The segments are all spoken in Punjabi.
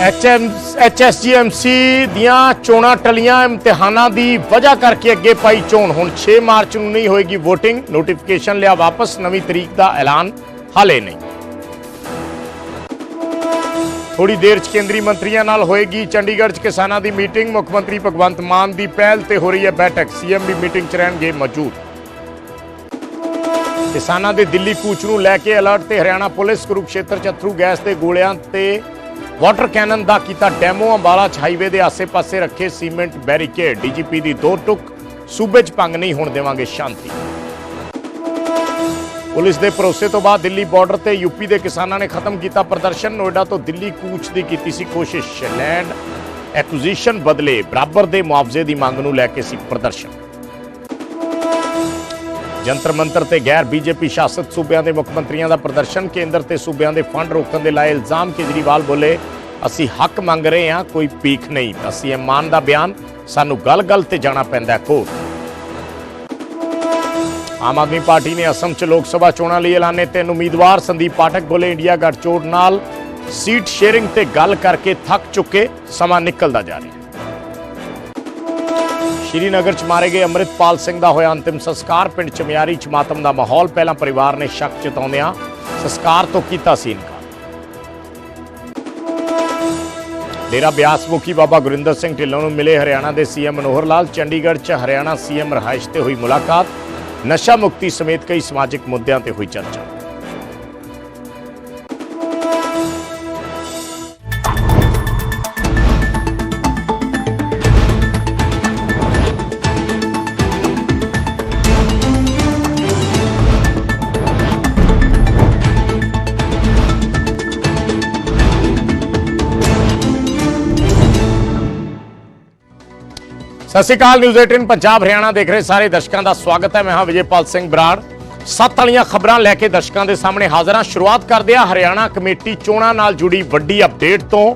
ਐਚਐਮ ਐਚਐਸਜੀਐਮਸੀ ਦੀਆਂ ਚੋਣਾਂ ਟਲੀਆਂ, ਇਮਤਿਹਾਨਾਂ ਦੀ ਵਜ੍ਹਾ ਕਰਕੇ ਅੱਗੇ ਪਾਈ ਚੋਣ। ਹੁਣ 6 ਮਾਰਚ ਨੂੰ ਨਹੀਂ ਹੋਏਗੀ VOTING ਨੋਟੀਫਿਕੇਸ਼ਨ ਲਿਆ ਵਾਪਸ, ਨਵੀਂ ਤਰੀਕ ਦਾ ਐਲਾਨ ਹਾਲੇ ਨਹੀਂ। ਥੋੜੀ ਦੇਰ ਚ ਕੇਂਦਰੀ ਮੰਤਰੀਆਂ ਨਾਲ ਹੋਏਗੀ ਚੰਡੀਗੜ੍ਹ ਚ ਕਿਸਾਨਾਂ ਦੀ ਮੀਟਿੰਗ। ਮੁੱਖ ਮੰਤਰੀ ਭਗਵੰਤ ਮਾਨ ਦੀ ਪਹਿਲ ਤੇ ਹੋ ਰਹੀ ਹੈ ਬੈਠਕ। ਸੀਐਮ ਵੀ ਮੀਟਿੰਗ ਚ ਰਹਿਣਗੇ ਮੌਜੂਦ। ਕਿਸਾਨਾਂ ਦੇ ਦਿੱਲੀ ਕੂਚ ਨੂੰ ਲੈ ਕੇ ਅਲਰਟ ਤੇ ਹਰਿਆਣਾ ਪੁਲਿਸ, ਕੁਰੂਕਸ਼ੇਤਰ ਚ ਅਥਰੂ ਗੈਸ ਦੇ ਗੋਲਿਆਂ ਤੇ ਵਾਟਰ ਕੈਨਨ ਦਾ ਕੀਤਾ ਡੈਮੋ ਅੰਬਾਲਾ ਹਾਈਵੇ ਦੇ ਆਸੇ-ਪਾਸੇ ਰੱਖੇ ਸੀਮੈਂਟ ਬੈਰੀਕੇਡ। ਡੀਜੀਪੀ ਦੀ ਦੋ ਟੁਕ ਸੂਬੇ ਚ ਭੰਗ ਨਹੀਂ ਹੋਣ ਦੇਵਾਂਗੇ ਸ਼ਾਂਤੀ। ਪੁਲਿਸ ਦੇ ਭਰੋਸੇ ਤੋਂ ਬਾਅਦ ਦਿੱਲੀ ਬਾਰਡਰ ਤੇ ਯੂਪੀ ਦੇ ਕਿਸਾਨਾਂ ਨੇ ਖਤਮ ਕੀਤਾ ਪ੍ਰਦਰਸ਼ਨ। ਨੋਇਡਾ ਤੋਂ ਦਿੱਲੀ ਕੂਚ ਦੀ ਕੀਤੀ ਸੀ ਕੋਸ਼ਿਸ਼। ਲੈਂਡ ਐਕੁਜੀਸ਼ਨ ਬਦਲੇ ਬਰਾਬਰ ਦੇ ਮੁਆਵਜ਼ੇ ਦੀ ਮੰਗ ਨੂੰ ਲੈ ਕੇ ਸੀ ਪ੍ਰਦਰਸ਼ਨ। ਜੰਤਰ ਮੰਤਰ ਤੇ ਗੈਰ ਬੀਜੇਪੀ ਸ਼ਾਸਤ ਸੂਬਿਆਂ ਦੇ ਮੁੱਖ ਮੰਤਰੀਆਂ ਦਾ ਪ੍ਰਦਰਸ਼ਨ, ਕੇਂਦਰ ਤੇ ਸੂਬਿਆਂ ਦੇ ਫੰਡ ਰੋਕਣ ਦੇ ਲਾਏ ਇਲਜ਼ਾਮ, ਕੇਜਰੀਵਾਲ ਬੋਲੇ, ਅਸੀਂ ਹੱਕ ਮੰਗ ਰਹੇ ਹਾਂ, ਕੋਈ ਪੀਖ ਨਹੀਂ। ਤਾਂ ਸੀਐਮ ਮਾਨ ਦਾ ਬਿਆਨ, ਸਾਨੂੰ ਗੱਲ-ਗੱਲ ਤੇ ਜਾਣਾ ਪੈਂਦਾ ਹੈ ਕੋਰਟ। ਆਮ ਆਦਮੀ ਪਾਰਟੀ ਨੇ ਅਸਮ ਚ ਲੋਕ ਸਭਾ ਚੋਣਾਂ ਲਈ ਐਲਾਨੇ ਤਿੰਨ ਉਮੀਦਵਾਰ। ਸੰਦੀਪ ਪਾਠਕ ਬੋਲੇ, ਇੰਡੀਆ ਗੱਠਜੋੜ ਨਾਲ ਸੀਟ ਸ਼ੇਅਰਿੰਗ ਤੇ ਗੱਲ ਕਰਕੇ ਥੱਕ ਚੁੱਕੇ, ਸਮਾਂ ਨਿਕਲਦਾ ਜਾ ਰਿਹਾ। ਹੈ ਸ਼੍ਰੀਨਗਰ ਚ ਮਾਰੇ ਗਏ ਅੰਮ੍ਰਿਤਪਾਲ ਸਿੰਘ ਦਾ ਹੋਇਆ ਅੰਤਿਮ ਸੰਸਕਾਰ। ਪਿੰਡ ਚਮਿਆਰੀ ਚ ਮਾਤਮ ਦਾ ਮਾਹੌਲ। ਪਹਿਲਾਂ ਪਰਿਵਾਰ ਨੇ ਸ਼ੱਕ ਜਤਾਉਂਦਿਆਂ ਸੰਸਕਾਰ ਤੋਂ ਕੀਤਾ ਸੀ ਇਨਕਾਰ। ਡੇਰਾ ਬਿਆਸ ਮੁਖੀ ਬਾਬਾ ਗੁਰਿੰਦਰ ਸਿੰਘ ਢਿੱਲੋਂ ਨੂੰ ਮਿਲੇ ਹਰਿਆਣਾ ਦੇ ਸੀਐਮ ਮਨੋਹਰ ਲਾਲ। ਚੰਡੀਗੜ੍ਹ ਚ ਹਰਿਆਣਾ ਸੀਐਮ ਰਹਾਇਸ਼ ਤੇ ਹੋਈ ਮੁਲਾਕਾਤ। ਨਸ਼ਾ ਮੁਕਤੀ ਸਮੇਤ ਕਈ ਸਮਾਜਿਕ ਮੁੱਦਿਆਂ ਤੇ ਹੋਈ ਚਰਚਾ। ਸਤਿ ਸ਼੍ਰੀ ਅਕਾਲ ਨਿਊਜ਼ 18 ਪੰਜਾਬ, ਹਰਿਆਣਾ ਦੇਖ ਰਹੇ ਸਾਰੇ ਦਰਸ਼ਕਾਂ ਦਾ ਸਵਾਗਤ ਹੈ। ਮੈਂ ਹਾਂ ਵਿਜੇਪਾਲ ਸਿੰਘ ਬਰਾੜ। ਸੱਤ ਵਾਲੀਆਂ ਖਬਰਾਂ ਲੈ ਕੇ ਦਰਸ਼ਕਾਂ ਦੇ ਸਾਹਮਣੇ ਹਾਜ਼ਰ ਹਾਂ। ਸ਼ੁਰੂਆਤ ਕਰਦੇ ਹਾਂ ਹਰਿਆਣਾ ਕਮੇਟੀ ਚੋਣਾਂ ਨਾਲ ਜੁੜੀ ਵੱਡੀ ਅਪਡੇਟ ਤੋਂ।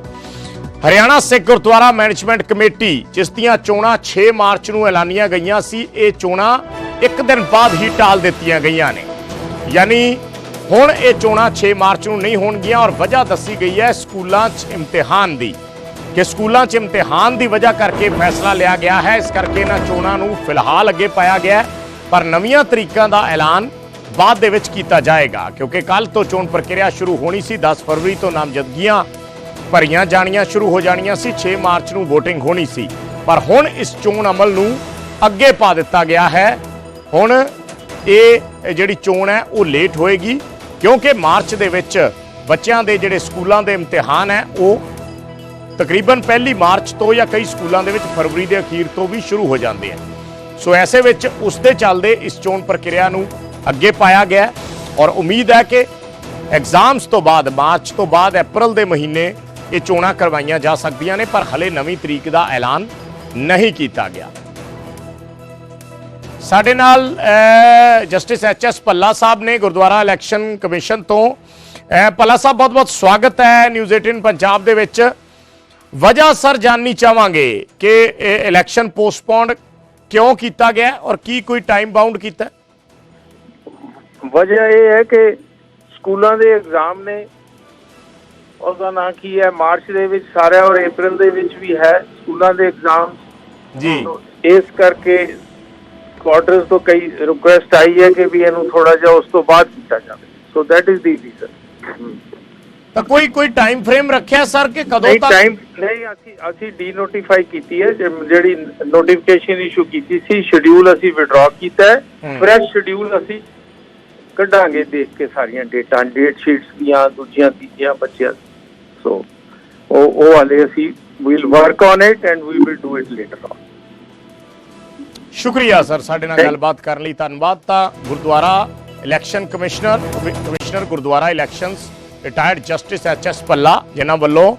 ਹਰਿਆਣਾ ਸਿੱਖ ਗੁਰਦੁਆਰਾ ਮੈਨੇਜਮੈਂਟ ਕਮੇਟੀ, ਜਿਸ ਦੀਆਂ ਚੋਣਾਂ 6 ਮਾਰਚ ਨੂੰ ਐਲਾਨੀਆਂ ਗਈਆਂ ਸੀ, ਇਹ ਚੋਣਾਂ ਇੱਕ ਦਿਨ ਬਾਅਦ ਹੀ ਟਾਲ ਦਿੱਤੀਆਂ ਗਈਆਂ ਨੇ। ਯਾਨੀ ਹੁਣ ਇਹ ਚੋਣਾਂ 6 ਮਾਰਚ ਨੂੰ ਨਹੀਂ ਹੋਣਗੀਆਂ ਔਰ ਵਜ੍ਹਾ ਦੱਸੀ ਗਈ ਹੈ ਸਕੂਲਾਂ 'ਚ ਇਮਤਿਹਾਨ ਦੀ। ਕਿ ਸਕੂਲਾਂ 'ਚ ਇਮਤਿਹਾਨ ਦੀ ਵਜ੍ਹਾ ਕਰਕੇ ਫੈਸਲਾ ਲਿਆ ਗਿਆ ਹੈ। ਇਸ ਕਰਕੇ ਇਹਨਾਂ ਚੋਣਾਂ ਨੂੰ ਫਿਲਹਾਲ ਅੱਗੇ ਪਾਇਆ ਗਿਆ ਪਰ ਨਵੀਆਂ ਤਰੀਕਾਂ ਦਾ ਐਲਾਨ ਬਾਅਦ ਦੇ ਵਿੱਚ ਕੀਤਾ ਜਾਏਗਾ, ਕਿਉਂਕਿ ਕੱਲ ਤੋਂ ਚੋਣ ਪ੍ਰਕਿਰਿਆ ਸ਼ੁਰੂ ਹੋਣੀ ਸੀ। 10 ਫਰਵਰੀ ਤੋਂ ਨਾਮਜ਼ਦਗੀਆਂ ਭਰੀਆਂ ਜਾਣੀਆਂ ਸ਼ੁਰੂ ਹੋ ਜਾਣੀਆਂ ਸੀ 6 ਮਾਰਚ ਨੂੰ VOTING ਹੋਣੀ ਸੀ। ਪਰ ਹੁਣ ਇਸ ਚੋਣ ਅਮਲ ਨੂੰ ਅੱਗੇ ਪਾ ਦਿੱਤਾ ਗਿਆ ਹੈ। ਹੁਣ ਇਹ ਜਿਹੜੀ ਚੋਣ ਹੈ, ਉਹ ਲੇਟ ਹੋਏਗੀ, ਕਿਉਂਕਿ ਮਾਰਚ ਦੇ ਵਿੱਚ ਬੱਚਿਆਂ ਦੇ ਜਿਹੜੇ ਸਕੂਲਾਂ ਦੇ ਇਮਤਿਹਾਨ ਹੈ, ਉਹ ਤਕਰੀਬਨ ਪਹਿਲੀ ਮਾਰਚ ਤੋਂ ਜਾਂ ਕਈ ਸਕੂਲਾਂ ਦੇ ਵਿੱਚ ਫਰਵਰੀ ਦੇ ਅਖੀਰ ਤੋਂ ਵੀ ਸ਼ੁਰੂ ਹੋ ਜਾਂਦੇ ਆ। ਸੋ ਐਸੇ ਵਿੱਚ ਉਸ ਦੇ ਚੱਲਦੇ ਇਸ ਚੋਣ ਪ੍ਰਕਿਰਿਆ ਨੂੰ ਅੱਗੇ ਪਾਇਆ ਗਿਆ ਔਰ ਉਮੀਦ ਹੈ ਕਿ ਐਗਜ਼ਾਮਸ ਤੋਂ ਬਾਅਦ ਮਾਰਚ ਤੋਂ ਬਾਅਦ ਅਪ੍ਰੈਲ ਦੇ ਮਹੀਨੇ ਇਹ ਚੋਣਾਂ ਕਰਵਾਈਆਂ ਜਾ ਸਕਦੀਆਂ ਨੇ ਪਰ ਹਲੇ ਨਵੀਂ ਤਰੀਕ ਦਾ ਐਲਾਨ ਨਹੀਂ ਕੀਤਾ ਗਿਆ। ਸਾਡੇ ਨਾਲ ਜਸਟਿਸ ਐਚ ਐਸ ਪੱਲਾ ਸਾਹਿਬ ਨੇ ਗੁਰਦੁਆਰਾ ਇਲੈਕਸ਼ਨ ਕਮਿਸ਼ਨ ਤੋਂ। ਅਹ, ਪੱਲਾ ਸਾਹਿਬ ਬਹੁਤ ਬਹੁਤ ਸਵਾਗਤ ਹੈ ਨਿਊਜ਼ 18 ਪੰਜਾਬ ਦੇ ਵਿੱਚ। ਵਜ੍ਹਾ ਸਰ ਜਾਣਨੀ ਚਾਹਾਂਗੇ ਕਿ ਇਹ ਇਲੈਕਸ਼ਨ ਪੋਸਟਪੋਨ ਕਿਉਂ ਕੀਤਾ ਗਿਆ ਔਰ ਕੀ ਕੋਈ ਟਾਈਮ ਬਾਉਂਡ ਕੀਤਾ? ਵਜ੍ਹਾ ਇਹ ਹੈ ਕਿ ਸਕੂਲਾਂ ਦੇ ਐਗਜ਼ਾਮ ਨੇ ਉਹਦਾ ਨਾਂ ਕੀ ਹੈ ਮਾਰਚ ਦੇ ਵਿੱਚ ਸਾਰਿਆਂ ਔਰ ਅਪ੍ਰੈਲ ਦੇ ਵਿੱਚ ਵੀ ਹੈ ਸਕੂਲਾਂ ਦੇ ਐਗਜ਼ਾਮ ਜੀ। ਇਸ ਕਰਕੇ ਕੁਆਟਰਸ ਤੋਂ ਕਈ ਰਿਕੁਐਸਟ ਆਈ ਹੈ ਕਿ ਵੀ ਇਹਨੂੰ ਥੋੜਾ ਜਿਹਾ ਉਸ ਤੋਂ ਬਾਅਦ ਕੀਤਾ ਜਾਵੇ। So that is the reason ਤਾਂ ਕੋਈ ਕੋਈ ਟਾਈਮ ਫਰੇਮ ਰੱਖਿਆ ਸਰ ਕਿ ਕਦੋਂ ਨਹੀਂ ਤੱਕ? ਟਾਈਮ ਨਹੀਂ ਅਸੀਂ ਅਸੀਂ ਡੀ ਨੋਟੀਫਾਈ ਕੀਤੀ ਹੈ ਜਿ- ਜਿਹੜੀ ਨੋਟੀਫਿਕੇਸ਼ਨ ਇਸ਼ੂ ਕੀਤੀ ਸੀ ਸ਼ਡਿਊਲ ਅਸੀਂ ਵਿਡਰਾ ਕੀਤਾ ਹੈ। ਹਮ। ਫਰੈਸ਼ ਸ਼ਡਿਊਲ ਅਸੀਂ ਕੱਢਾਂਗੇ ਦੇਖ ਕੇ ਸਾਰੀਆਂ ਡੇਟਾਂ ਡੇਟ ਸ਼ੀਟਸ ਦੀਆਂ ਦੂਜੀਆਂ ਤੀਜੀਆਂ ਬੱਚਿਆਂ ਸੋ ਉਹ ਉਹ ਵਾਲੇ ਅਸੀਂ we'll work on it and we will do it later on ਸ਼ੁਕਰੀਆ ਸਰ ਸਾਡੇ ਨਾਲ Thank- ਗੱਲਬਾਤ ਕਰਨ ਲਈ ਧੰਨਵਾਦ। ਤਾਂ Gurdwara election commissioner ਕਮਿ- commissioner Gurdwara elections retired justice H S Palla ਜਿਨ੍ਹਾਂ ਵੱਲੋਂ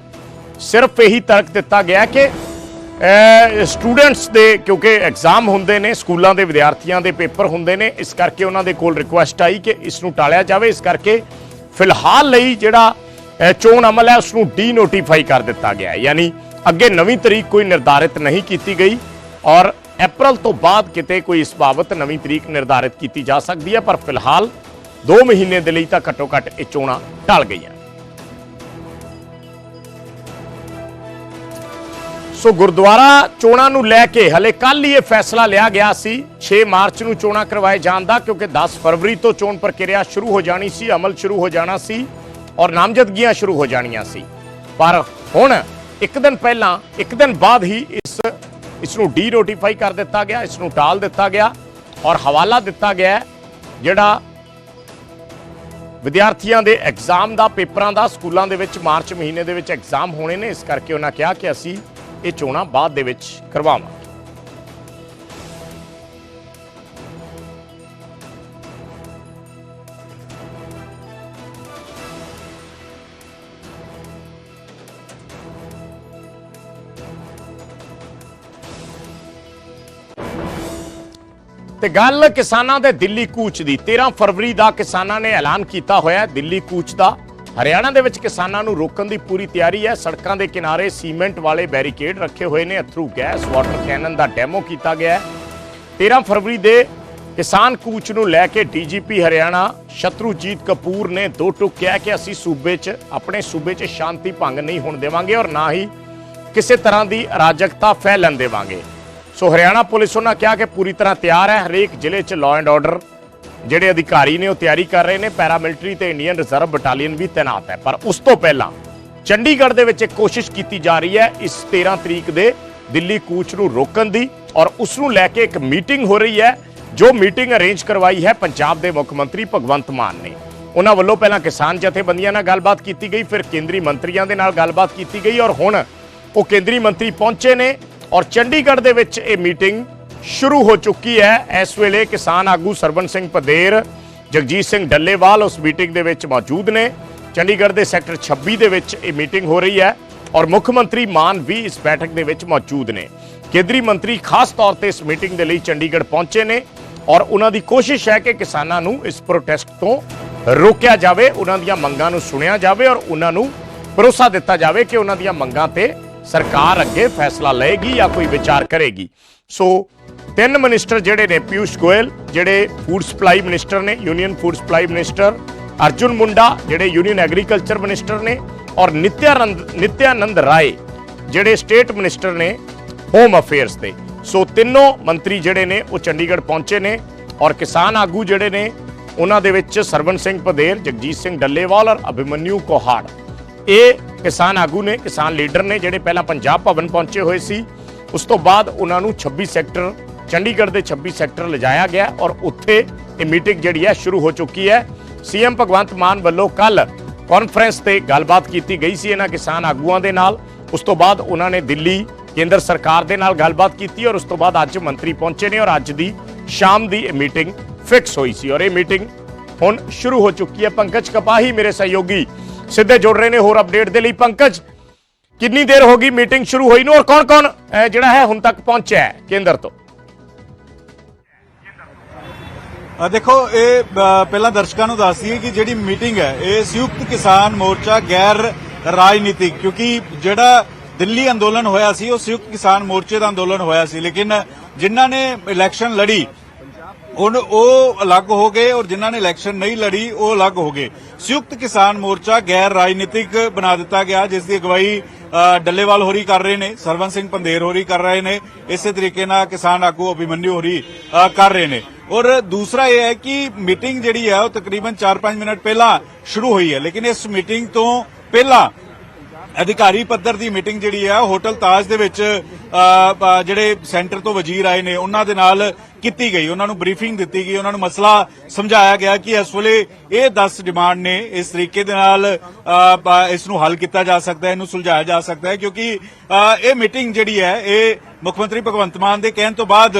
ਸਿਰਫ ਇਹੀ ਤਰਕ ਦਿੱਤਾ ਗਿਆ ਕਿ ਸਟੂਡੈਂਟਸ ਦੇ, ਕਿਉਂਕਿ ਐਗਜ਼ਾਮ ਹੁੰਦੇ ਨੇ, ਸਕੂਲਾਂ ਦੇ ਵਿਦਿਆਰਥੀਆਂ ਦੇ ਪੇਪਰ ਹੁੰਦੇ ਨੇ, ਇਸ ਕਰਕੇ ਉਹਨਾਂ ਦੇ ਕੋਲ ਰਿਕੁਐਸਟ ਆਈ ਕਿ ਇਸ ਨੂੰ ਟਾਲਿਆ ਜਾਵੇ, ਇਸ ਕਰਕੇ ਫਿਲਹਾਲ ਲਈ ਜਿਹੜਾ ਚੋਣ ਅਮਲ ਹੈ ਉਸ ਨੂੰ ਡੀ ਨੋਟੀਫਾਈ ਕਰ ਦਿੱਤਾ ਗਿਆ ਯਾਨੀ ਅੱਗੇ ਨਵੀਂ ਤਰੀਕ ਕੋਈ ਨਿਰਧਾਰਿਤ ਨਹੀਂ ਕੀਤੀ ਗਈ ਔਰ ਅਪ੍ਰੈਲ ਤੋਂ ਬਾਅਦ ਕਿਤੇ ਕੋਈ ਇਸ ਬਾਬਤ ਨਵੀਂ ਤਰੀਕ ਨਿਰਧਾਰਿਤ ਕੀਤੀ ਜਾ ਸਕਦੀ ਹੈ, ਪਰ ਫਿਲਹਾਲ 2 ਮਹੀਨੇ ਦੇ ਲਈ ਤਾਂ ਘੱਟੋ ਘੱਟ ਇਹ ਚੋਣਾਂ ਢਲ ਗਈਆਂ। ਸੋ ਗੁਰਦੁਆਰਾ ਚੋਣਾਂ ਨੂੰ ਲੈ ਕੇ ਹਲੇ ਕੱਲ ਹੀ ਇਹ ਫੈਸਲਾ ਲਿਆ ਗਿਆ ਸੀ 6 ਮਾਰਚ ਨੂੰ ਚੋਣਾਂ ਕਰਵਾਏ ਜਾਣ ਦਾ, ਕਿਉਂਕਿ 10 ਫਰਵਰੀ ਤੋਂ ਚੋਣ ਪ੍ਰਕਿਰਿਆ ਸ਼ੁਰੂ ਹੋ ਜਾਣੀ ਸੀ, ਅਮਲ ਸ਼ੁਰੂ ਹੋ ਜਾਣਾ ਸੀ ਔਰ ਨਾਮਜ਼ਦਗੀਆਂ ਸ਼ੁਰੂ ਹੋ ਜਾਣੀਆਂ ਸੀ। ਪਰ ਹੁਣ ਇੱਕ ਦਿਨ ਪਹਿਲਾਂ, ਇੱਕ ਦਿਨ ਬਾਅਦ ਹੀ ਇਸ ਇਸ ਨੂੰ ਡੀ ਨੋਟੀਫਾਈ ਕਰ ਦਿੱਤਾ ਗਿਆ, ਇਸ ਨੂੰ ਟਾਲ ਦਿੱਤਾ ਗਿਆ ਔਰ ਹਵਾਲਾ ਦਿੱਤਾ ਗਿਆ ਜਿਹੜਾ ਵਿਦਿਆਰਥੀਆਂ ਦੇ ਐਗਜ਼ਾਮ ਦਾ ਪੇਪਰਾਂ ਦਾ ਸਕੂਲਾਂ ਦੇ ਵਿੱਚ ਮਾਰਚ ਮਹੀਨੇ ਦੇ ਵਿੱਚ ਐਗਜ਼ਾਮ ਹੋਣੇ ਨੇ, ਇਸ ਕਰਕੇ ਉਹਨਾਂ ਕਿਹਾ ਕਿ ਅਸੀਂ ਇਹ ਚੋਣਾਂ ਬਾਅਦ ਦੇ ਵਿੱਚ ਕਰਵਾਵਾਂਗੇ। ਤੇ ਗੱਲ ਕਿਸਾਨਾਂ ਦੇ ਦਿੱਲੀ ਕੂਚ ਦੀ। 13 ਫਰਵਰੀ ਦਾ ਕਿਸਾਨਾਂ ਨੇ ਐਲਾਨ ਕੀਤਾ ਹੋਇਆ ਦਿੱਲੀ ਕੂਚ ਦਾ। ਹਰਿਆਣਾ ਦੇ ਵਿੱਚ ਕਿਸਾਨਾਂ ਨੂੰ ਰੋਕਣ ਦੀ ਪੂਰੀ ਤਿਆਰੀ ਹੈ। ਸੜਕਾਂ ਦੇ ਕਿਨਾਰੇ ਸੀਮੈਂਟ ਵਾਲੇ ਬੈਰੀਕੇਡ ਰੱਖੇ ਹੋਏ ਨੇ। ਅਥਰੂ, ਗੈਸ, ਵਾਟਰ ਕੈਨਨ ਦਾ ਡੈਮੋ ਕੀਤਾ ਗਿਆ ਹੈ। 13 ਫਰਵਰੀ ਦੇ ਕਿਸਾਨ ਕੂਚ ਨੂੰ ਲੈ ਕੇ ਡੀਜੀਪੀ ਹਰਿਆਣਾ ਸ਼ਤਰੂਜੀਤ ਕਪੂਰ ਨੇ ਦੋ ਟੁਕ ਕਿਹਾ ਕਿ ਅਸੀਂ ਸੂਬੇ 'ਚ, ਆਪਣੇ ਸੂਬੇ 'ਚ ਸ਼ਾਂਤੀ ਭੰਗ ਨਹੀਂ ਹੋਣ ਦੇਵਾਂਗੇ ਔਰ ਨਾ ਹੀ ਕਿਸੇ ਤਰ੍ਹਾਂ ਦੀ ਅਰਾਜਕਤਾ ਫੈਲਣ ਦੇਵਾਂਗੇ। ਸੋ ਹਰਿਆਣਾ ਪੁਲਿਸ ਉਹਨਾਂ ਕਿਹਾ ਕਿ ਪੂਰੀ ਤਰ੍ਹਾਂ ਤਿਆਰ ਹੈ, ਹਰੇਕ ਜ਼ਿਲ੍ਹੇ 'ਚ ਲਾਅ ਐਂਡ ਆਰਡਰ ਜਿਹੜੇ ਅਧਿਕਾਰੀ ਨੇ ਉਹ ਤਿਆਰੀ ਕਰ ਰਹੇ ਨੇ ਪੈਰਾਮਿਲਟਰੀ ਤੇ ਇੰਡੀਅਨ ਰਿਜ਼ਰਵ ਬਟਾਲੀਅਨ ਵੀ ਤਾਇਨਾਤ ਹੈ। ਪਰ ਉਸ ਤੋਂ ਪਹਿਲਾਂ ਚੰਡੀਗੜ੍ਹ ਦੇ ਵਿੱਚ ਇੱਕ ਕੋਸ਼ਿਸ਼ ਕੀਤੀ ਜਾ ਰਹੀ ਹੈ ਇਸ 13 ਤਰੀਕ ਦੇ ਦਿੱਲੀ ਕੂਚ ਨੂੰ ਰੋਕਣ ਦੀ ਔਰ ਉਸ ਨੂੰ ਲੈ ਕੇ ਇੱਕ ਮੀਟਿੰਗ ਹੋ ਰਹੀ ਹੈ, ਜੋ ਮੀਟਿੰਗ ਅਰੇਂਜ ਕਰਵਾਈ ਹੈ ਪੰਜਾਬ ਦੇ ਮੁੱਖ ਮੰਤਰੀ ਭਗਵੰਤ ਮਾਨ ਨੇ। ਉਹਨਾਂ ਵੱਲੋਂ ਪਹਿਲਾਂ ਕਿਸਾਨ ਜਥੇਬੰਦੀਆਂ ਨਾਲ ਗੱਲਬਾਤ ਕੀਤੀ ਗਈ, ਫਿਰ ਕੇਂਦਰੀ ਮੰਤਰੀਆਂ ਦੇ ਨਾਲ ਗੱਲਬਾਤ ਕੀਤੀ ਗਈ ਔਰ ਹੁਣ ਉਹ ਕੇਂਦਰੀ ਮੰਤਰੀ ਪਹੁੰਚੇ ਨੇ। ਔਰ ਚੰਡੀਗੜ੍ਹ ਦੇ ਵਿੱਚ ਇਹ ਮੀਟਿੰਗ ਸ਼ੁਰੂ ਹੋ ਚੁੱਕੀ ਹੈ। ਇਸ ਵੇਲੇ ਕਿਸਾਨ ਆਗੂ ਸਰਵਨ ਸਿੰਘ ਪਦੇਰ, ਜਗਜੀਤ ਸਿੰਘ ਡੱਲੇਵਾਲ ਉਸ ਮੀਟਿੰਗ ਦੇ ਵਿੱਚ ਮੌਜੂਦ ਨੇ। ਚੰਡੀਗੜ੍ਹ ਦੇ ਸੈਕਟਰ 26 ਦੇ ਵਿੱਚ ਇਹ ਮੀਟਿੰਗ ਹੋ ਰਹੀ ਹੈ ਔਰ ਮੁੱਖ ਮੰਤਰੀ ਮਾਨ ਵੀ ਇਸ ਬੈਠਕ ਦੇ ਵਿੱਚ ਮੌਜੂਦ ਨੇ। ਕੇਂਦਰੀ ਮੰਤਰੀ ਖਾਸ ਤੌਰ ਤੇ ਇਸ ਮੀਟਿੰਗ ਦੇ ਲਈ ਚੰਡੀਗੜ੍ਹ ਪਹੁੰਚੇ ਨੇ ਔਰ ਉਹਨਾਂ ਦੀ ਕੋਸ਼ਿਸ਼ ਹੈ ਕਿ ਕਿਸਾਨਾਂ ਨੂੰ ਇਸ ਪ੍ਰੋਟੈਸਟ ਤੋਂ ਰੋਕਿਆ ਜਾਵੇ, ਉਹਨਾਂ ਦੀਆਂ ਮੰਗਾਂ ਨੂੰ ਸੁਣਿਆ ਜਾਵੇ ਔਰ ਉਹਨਾਂ ਨੂੰ ਭਰੋਸਾ ਦਿੱਤਾ ਜਾਵੇ ਕਿ ਉਹਨਾਂ ਦੀਆਂ ਮੰਗਾਂ ਤੇ ਸਰਕਾਰ ਅੱਗੇ ਫੈਸਲਾ ਲਏਗੀ ਜਾਂ ਕੋਈ ਵਿਚਾਰ ਕਰੇਗੀ? ਸੋ ਤਿੰਨ ਮਿਨਿਸਟਰ ਜਿਹੜੇ ਨੇ ਪਿਊਸ਼ ਗੋਇਲ ਜਿਹੜੇ ਫੂਡ ਸਪਲਾਈ ਮਿਨਿਸਟਰ ਨੇ union food supply minister Arjun Munda ਜਿਹੜੇ ਯੂਨੀਅਨ ਐਗਰੀਕਲਚਰ ਮਿਨਿਸਟਰ ਨੇ, ਔਰ ਨਿਤਿਆਨੰਦ ਨਿਤਿਆਨੰਦ ਰਾਏ, ਜਿਹੜੇ ਸਟੇਟ ਮਿਨਿਸਟਰ ਨੇ ਹੋਮ ਅਫੇਅਰਸ ਦੇ। ਸੋ ਤਿੰਨੋਂ ਮੰਤਰੀ ਜਿਹੜੇ ਨੇ, ਉਹ ਚੰਡੀਗੜ੍ਹ ਪਹੁੰਚੇ ਨੇ, ਔਰ ਕਿਸਾਨ ਆਗੂ ਜਿਹੜੇ ਨੇ, ਉਹਨਾਂ ਦੇ ਵਿੱਚ ਸਰਵਨ ਸਿੰਘ ਪਦੇਰ ਜਗਜੀਤ ਸਿੰਘ ਡੱਲੇਵਾਲ ਔਰ ਅਭਿਮਨਿਊ ਕੋਹਾੜ। ਇਹ ਕਿਸਾਨ ਆਗੂ ਨੇ, ਕਿਸਾਨ ਲੀਡਰ ਨੇ ਜਿਹੜੇ ਪਹਿਲਾਂ ਪੰਜਾਬ ਭਵਨ ਪਹੁੰਚੇ ਹੋਏ ਸੀ, ਉਸ ਤੋਂ ਬਾਅਦ ਉਹਨਾਂ ਨੂੰ 26 ਸੈਕਟਰ, ਚੰਡੀਗੜ੍ਹ ਦੇ 26 ਸੈਕਟਰ ਲਿਜਾਇਆ ਗਿਆ ਔਰ ਉੱਥੇ ਇਹ ਮੀਟਿੰਗ ਜਿਹੜੀ ਹੈ ਸ਼ੁਰੂ ਹੋ ਚੁੱਕੀ ਹੈ। ਸੀਐਮ ਭਗਵੰਤ ਮਾਨ ਵੱਲੋਂ ਕੱਲ ਕਾਨਫਰੰਸ ਤੇ ਗੱਲਬਾਤ ਕੀਤੀ ਗਈ ਸੀ ਇਹਨਾਂ ਕਿਸਾਨ ਆਗੂਆਂ ਦੇ ਨਾਲ। ਉਸ ਤੋਂ ਬਾਅਦ ਉਹਨਾਂ ਨੇ ਦਿੱਲੀ ਕੇਂਦਰ ਸਰਕਾਰ ਦੇ ਨਾਲ ਗੱਲਬਾਤ ਕੀਤੀ ਔਰ ਉਸ ਤੋਂ ਬਾਅਦ ਅੱਜ ਮੰਤਰੀ ਪਹੁੰਚੇ ਨੇ ਔਰ ਅੱਜ ਦੀ ਸ਼ਾਮ ਦੀ ਇਹ ਮੀਟਿੰਗ ਫਿਕਸ ਹੋਈ ਸੀ ਔਰ ਇਹ ਮੀਟਿੰਗ ਹੁਣ ਸ਼ੁਰੂ ਹੋ ਚੁੱਕੀ ਹੈ। ਪੰਕਜ ਕਪਾਹੀ ਮੇਰੇ ਸਹਿਯੋਗੀ ਸਿੱਧੇ ਜੁੜ ਰਹੇ ਨੇ ਹੋਰ ਅਪਡੇਟ ਦੇ ਲਈ ਪੰਕਜ। ਕਿੰਨੀ ਦੇਰ ਹੋ ਗਈ ਮੀਟਿੰਗ ਸ਼ੁਰੂ ਹੋਈ ਨੂੰ ਔਰ ਕੌਣ ਕੌਣ ਜਿਹੜਾ ਹੈ ਹੁਣ ਤੱਕ ਪਹੁੰਚਿਆ ਹੈ ਕੇਂਦਰ ਤੋਂ? ਦੇਖੋ, ਇਹ ਪਹਿਲਾਂ ਦਰਸ਼ਕਾਂ ਨੂੰ ਦੱਸ ਦਈਏ ਕਿ ਜਿਹੜੀ ਮੀਟਿੰਗ ਹੈ, ਇਹ ਸੰਯੁਕਤ ਕਿਸਾਨ ਮੋਰਚਾ ਗੈਰ ਰਾਜਨੀਤਿਕ, ਕਿਉਂਕਿ ਜਿਹੜਾ ਦਿੱਲੀ ਅੰਦੋਲਨ ਹੋਇਆ ਸੀ, ਉਹ ਸੰਯੁਕਤ ਕਿਸਾਨ ਮੋਰਚੇ ਦਾ ਅੰਦੋਲਨ ਹੋਇਆ ਸੀ, ਲੇਕਿਨ ਜਿਨ੍ਹਾਂ ਨੇ ਇਲੈਕਸ਼ਨ ਲੜੀ ਹੁਣ ਉਹ ਅਲੱਗ ਹੋ ਗਏ ਔਰ ਜਿਨ੍ਹਾਂ ਨੇ ਇਲੈਕਸ਼ਨ ਨਹੀਂ ਲੜੀ ਉਹ ਅਲੱਗ ਹੋ ਗਏ। ਸੰਯੁਕਤ ਕਿਸਾਨ ਮੋਰਚਾ ਗੈਰ ਰਾਜਨੀਤਿਕ ਬਣਾ ਦਿੱਤਾ ਗਿਆ ਜਿਸ ਦੀ ਅਗਵਾਈ ਅ, ਡੱਲੇਵਾਲ ਹੋਰੀ ਕਰ ਰਹੇ ਨੇ ਸਰਵਨ ਸਿੰਘ ਪੰਦੇਰ ਹੋਰੀ ਕਰ ਰਹੇ ਨੇ ਇਸੇ ਤਰੀਕੇ ਨਾਲ ਕਿਸਾਨ ਆਗੂ ਅਭਿਮਨਿਊ ਹੋਰੀ ਅ, ਕਰ ਰਹੇ ਨੇ। ਔਰ ਦੂਸਰਾ ਇਹ ਹੈ ਕਿ ਮੀਟਿੰਗ ਜਿਹੜੀ ਹੈ ਉਹ ਤਕਰੀਬਨ 4-5 ਮਿੰਟ ਪਹਿਲਾਂ ਸ਼ੁਰੂ ਹੋਈ ਹੈ ਲੇਕਿਨ ਇਸ ਮੀਟਿੰਗ ਤੋਂ ਪਹਿਲਾਂ ਅਧਿਕਾਰੀ ਪੱਧਰ ਦੀ ਮੀਟਿੰਗ ਜਿਹੜੀ ਹੈ ਹੋਟਲ ਤਾਜ ਦੇ ਵਿੱਚ ਜਿਹੜੇ ਸੈਂਟਰ ਤੋਂ ਵਜ਼ੀਰ ਆਏ ਨੇ ਉਹਨਾਂ ਦੇ ਨਾਲ ਕੀਤੀ ਗਈ। ਉਹਨਾਂ ਨੂੰ ਬਰੀਫਿੰਗ ਦਿੱਤੀ ਗਈ। ਉਹਨਾਂ ਨੂੰ ਮਸਲਾ ਸਮਝਾਇਆ ਗਿਆ ਕਿ ਇਸ ਵੇਲੇ ਇਹ 10 ਡਿਮਾਂਡ ਨੇ। ਇਸ ਤਰੀਕੇ ਦੇ ਨਾਲ ਇਸ ਨੂੰ ਹੱਲ ਕੀਤਾ ਜਾ ਸਕਦਾ ਹੈ, ਇਹਨੂੰ ਸੁਲਝਾਇਆ ਜਾ ਸਕਦਾ ਹੈ ਕਿਉਂਕਿ ਇਹ ਮੀਟਿੰਗ ਜਿਹੜੀ ਹੈ, ਇਹ ਮੁੱਖ ਮੰਤਰੀ ਭਗਵੰਤ ਮਾਨ ਦੇ ਕਹਿਣ ਤੋਂ ਬਾਅਦ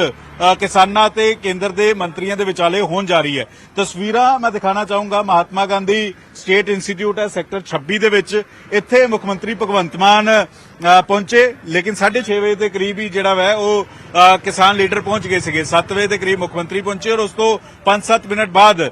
ਕਿਸਾਨਾਂ ਤੇ ਕੇਂਦਰ ਦੇ ਮੰਤਰੀਆਂ ਦੇ ਵਿਚਾਲੇ ਹੋਣ ਜਾ ਰਹੀ ਹੈ। ਤਸਵੀਰਾਂ ਮੈਂ ਦਿਖਾਣਾ ਚਾਹੂੰਗਾ। ਮਹਾਤਮਾ ਗਾਂਧੀ ਸਟੇਟ ਇੰਸਟੀਚਿਊਟ ਹੈ ਸੈਕਟਰ 26 ਦੇ ਵਿੱਚ। ਇੱਥੇ ਮੁੱਖ ਮੰਤਰੀ ਭਗਵੰਤ ਮਾਨ ਪਹੁੰਚੇ। ਲੇਕਿਨ 6:30 ਵਜੇ ਦੇ ਕਰੀਬ ਹੀ ਜਿਹੜਾ ਵੈ, ਉਹ ਕਿਸਾਨ ਲੀਡਰ ਪਹੁੰਚ ਗਏ ਸੀਗੇ। 7 ਵਜੇ ਦੇ ਕਰੀਬ ਮੁੱਖ ਮੰਤਰੀ ਪਹੁੰਚੇ ਔਰ ਉਸ ਤੋਂ 5-7 ਮਿੰਟ ਬਾਅਦ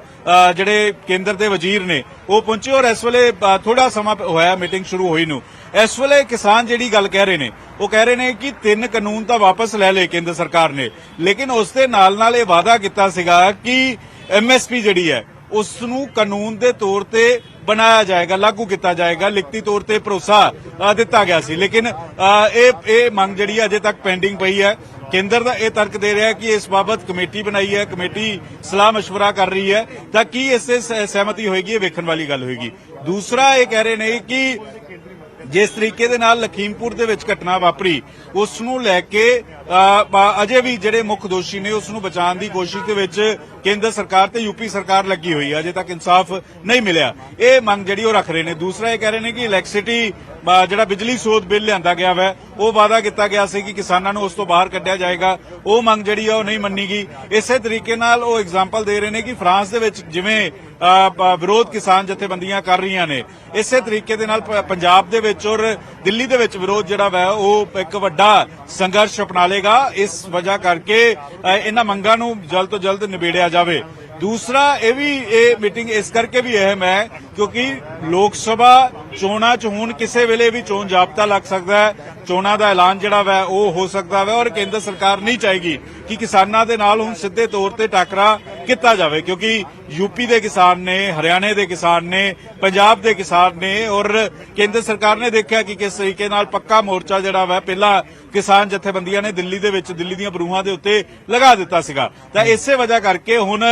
ਜਿਹੜੇ ਕੇਂਦਰ ਦੇ ਵਜ਼ੀਰ ਨੇ ਉਹ ਪਹੁੰਚੇ ਔਰ ਇਸ ਵੇਲੇ ਥੋੜਾ ਸਮਾਂ ਹੋਇਆ ਮੀਟਿੰਗ ਸ਼ੁਰੂ ਹੋਈ ਨੂੰ। ਇਸ ਵੇਲੇ ਕਿਸਾਨ ਜਿਹੜੀ ਗੱਲ ਕਹਿ ਰਹੇ ਨੇ, ਉਹ ਕਹਿ ਰਹੇ ਨੇ ਕਿ ਤਿੰਨ ਕਾਨੂੰਨ ਤਾਂ ਵਾਪਸ ਲੈ ਲਏ ਕੇਂਦਰ ਸਰਕਾਰ ਨੇ, ਲੇਕਿਨ ਉਸ ਦੇ ਨਾਲ ਨਾਲ ਇਹ ਵਾਅਦਾ ਕੀਤਾ ਸੀਗਾ ਕਿ ਐਮਐਸਪੀ ਜਿਹੜੀ ਹੈ ਉਸ ਨੂੰ ਕਾਨੂੰਨ ਦੇ ਤੌਰ ਤੇ ਬਣਾਇਆ ਜਾਏਗਾ, ਲਾਗੂ ਕੀਤਾ ਜਾਏਗਾ, ਲਿਖਤੀ ਤੌਰ ਤੇ ਭਰੋਸਾ ਦਿੱਤਾ ਗਿਆ ਸੀ। ਲੇਕਿਨ ਇਹ ਇਹ ਮੰਗ ਜਿਹੜੀ ਅਜੇ ਤੱਕ ਪੈਂਡਿੰਗ ਪਈ ਹੈ ਕੇਂਦਰ ਦਾ ਇਹ ਤਰਕ ਦੇ ਰਿਹਾ ਕਿ ਇਸ ਬਾਬਤ ਕਮੇਟੀ ਬਣਾਈ ਹੈ, ਕਮੇਟੀ ਸਲਾਹ ਮਸ਼ਵਰਾ ਕਰ ਰਹੀ ਹੈ ਤਾਂ ਕੀ ਇਸ ਤੇ ਸਹਿਮਤੀ ਹੋਏਗੀ, ਇਹ ਵੇਖਣ ਵਾਲੀ ਗੱਲ ਹੋਏਗੀ। ਦੂਸਰਾ ਇਹ ਕਹਿ ਰਹੇ ਨੇ ਕਿ ਜਿਸ ਤਰੀਕੇ ਦੇ ਨਾਲ ਲਖੀਮਪੁਰ ਦੇ ਵਿੱਚ ਘਟਨਾ ਵਾਪਰੀ, ਉਸ ਨੂੰ ਲੈ ਕੇ ਅਜੇ ਵੀ ਜਿਹੜੇ ਮੁੱਖ ਦੋਸ਼ੀ ਨੇ, ਉਸ ਨੂੰ ਬਚਾਉਣ ਦੀ ਕੋਸ਼ਿਸ਼ ਦੇ ਵਿੱਚ ਕੇਂਦਰ ਸਰਕਾਰ ਤੇ ਯੂਪੀ ਸਰਕਾਰ ਲੱਗੀ ਹੋਈ ਹੈ ਅਜੇ ਤੱਕ ਇਨਸਾਫ ਨਹੀਂ ਮਿਲਿਆ। ਇਹ ਮੰਗ ਜਿਹੜੀ ਉਹ ਰੱਖ ਰਹੇ ਨੇ। ਦੂਸਰਾ ਇਹ ਕਹਿ ਰਹੇ ਨੇ ਕਿ ਇਲੈਕਟ੍ਰਿਸਿਟੀ ਜਿਹੜਾ ਬਿਜਲੀ ਸੋਧ ਬਿੱਲ ਲਿਆਂਦਾ ਗਿਆ ਵੈ ਉਹ ਵਾਅਦਾ ਕੀਤਾ ਗਿਆ ਸੀ ਕਿ ਕਿਸਾਨਾਂ ਨੂੰ ਉਸ ਤੋਂ ਬਾਹਰ ਕੱਢਿਆ ਜਾਏਗਾ। ਉਹ ਮੰਗ ਜਿਹੜੀ ਆ ਉਹ ਨਹੀਂ ਮੰਨੀ ਗਈ ਇਸੇ ਤਰੀਕੇ ਨਾਲ ਉਹ ਐਗਜ਼ਾਮਪਲ ਦੇ ਰਹੇ ਨੇ ਕਿ ਫਰਾਂਸ ਦੇ ਵਿੱਚ ਜਿਵੇਂ ਵਿਰੋਧ ਕਿਸਾਨ ਜਥੇਬੰਦੀਆਂ ਕਰ ਰਹੀਆਂ ਨੇ ਇਸੇ ਤਰੀਕੇ ਦੇ ਨਾਲ ਪੰਜਾਬ ਦੇ ਵਿੱਚ ਔਰ ਦਿੱਲੀ ਦੇ ਵਿੱਚ ਵਿਰੋਧ ਜਿਹੜਾ ਵੈ ਉਹ ਇੱਕ ਵੱਡਾ ਸੰਘਰਸ਼ ਅਪਣਾ ਲੇਗਾ। ਇਸ ਵਜ੍ਹਾ ਕਰਕੇ ਅ, ਇਹਨਾਂ ਮੰਗਾਂ ਨੂੰ ਜਲਦ ਤੋਂ ਜਲਦ ਨਿਬੇੜਿਆ ਜਾਵੇ। ਦੂਸਰਾ ਇਹ ਵੀ, ਇਹ ਮੀਟਿੰਗ ਇਸ ਕਰਕੇ ਵੀ ਅਹਿਮ ਹੈ ਕਿਉਂਕਿ ਲੋਕ ਸਭਾ ਚੋਣਾਂ ਚ ਹੁਣ ਕਿਸੇ ਵੇਲੇ ਵੀ ਚੋਣ ਜਾਬਤਾ ਲੱਗ ਸਕਦਾ ਹੈ। ਚੋਣਾਂ ਦਾ ਐਲਾਨ ਜਿਹੜਾ ਵੈ, ਉਹ ਹੋ ਸਕਦਾ ਵੈ ਔਰ ਕੇਂਦਰ ਸਰਕਾਰ ਨਹੀਂ ਚਾਹੇਗੀ ਕਿ ਕਿਸਾਨਾਂ ਦੇ ਨਾਲ ਹੁਣ ਸਿੱਧੇ ਤੌਰ ਤੇ ਟਾਕਰਾ ਕੀਤਾ ਜਾਵੇ ਕਿਉਂਕਿ ਯੂਪੀ ਦੇ ਕਿਸਾਨ ਨੇ ਹਰਿਆਣੇ ਦੇ ਕਿਸਾਨ ਨੇ ਪੰਜਾਬ ਦੇ ਕਿਸਾਨ ਨੇ ਔਰ ਕੇਂਦਰ ਸਰਕਾਰ ਨੇ ਦੇਖਿਆ ਕਿ ਕਿਸ ਤਰੀਕੇ ਨਾਲ ਪੱਕਾ ਮੋਰਚਾ ਜਿਹੜਾ ਵਾ ਪਹਿਲਾਂ ਕਿਸਾਨ ਜਥੇਬੰਦੀਆਂ ਨੇ ਦਿੱਲੀ ਦੇ ਵਿੱਚ ਦਿੱਲੀ ਦੀਆਂ ਬਰੂਹਾਂ ਦੇ ਉੱਤੇ ਲਗਾ ਦਿੱਤਾ ਸੀਗਾ। ਤਾਂ ਇਸੇ ਵਜ੍ਹਾ ਕਰਕੇ ਹੁਣ